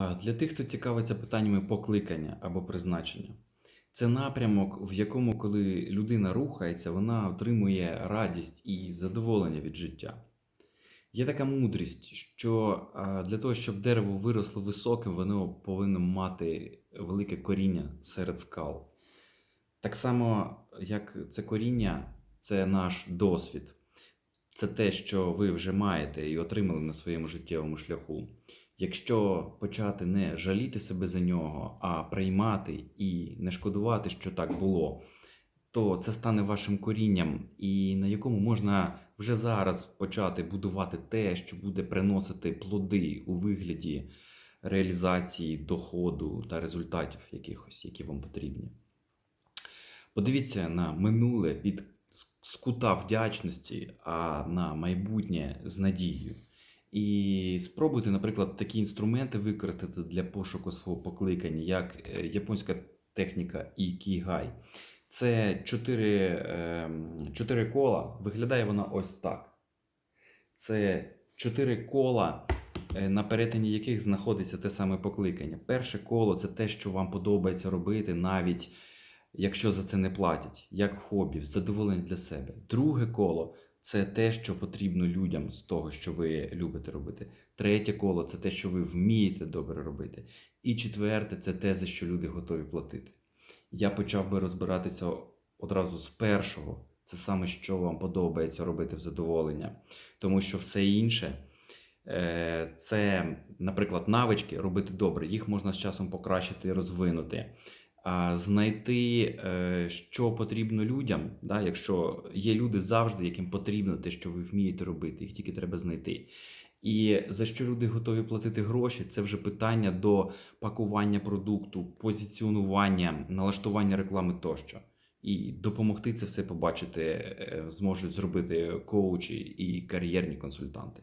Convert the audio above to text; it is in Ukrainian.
Для тих, хто цікавиться питаннями покликання або призначення, це напрямок, в якому, коли людина рухається, вона отримує радість і задоволення від життя. Є така мудрість, що для того, щоб дерево виросло високим, воно повинно мати велике коріння серед скал. Так само, як це коріння, це наш досвід, це те, що ви вже маєте і отримали на своєму життєвому шляху. Якщо почати не жаліти себе за нього, а приймати і не шкодувати, що так було, то це стане вашим корінням, і на якому можна вже зараз почати будувати те, що буде приносити плоди у вигляді реалізації доходу та результатів якихось, які вам потрібні. Подивіться на минуле від з кута вдячності, а на майбутнє з надією. І спробуйте, наприклад, такі інструменти використати для пошуку свого покликання, як е, японська техніка Ікігай. Це чотири, ем, чотири кола. Виглядає вона ось так. Це чотири кола, е, на перетині яких знаходиться те саме покликання. Перше коло це те, що вам подобається робити, навіть якщо за це не платять, як хобі, задоволення для себе. Друге коло це те, що потрібно людям з того, що ви любите робити. Третє коло це те, що ви вмієте добре робити. І четверте це те, за що люди готові платити. Я почав би розбиратися одразу з першого. Це саме, що вам подобається робити в задоволення. Тому що все інше е, це, наприклад, навички робити добре. Їх можна з часом покращити і розвинути. Знайти, е, що потрібно людям, да, якщо є люди завжди, яким потрібно те, що ви вмієте робити, їх тільки треба знайти. І за що люди готові платити гроші, це вже питання до пакування продукту, позиціонування, налаштування реклами тощо. І допомогти це все побачити е, зможуть зробити коучі і кар'єрні консультанти.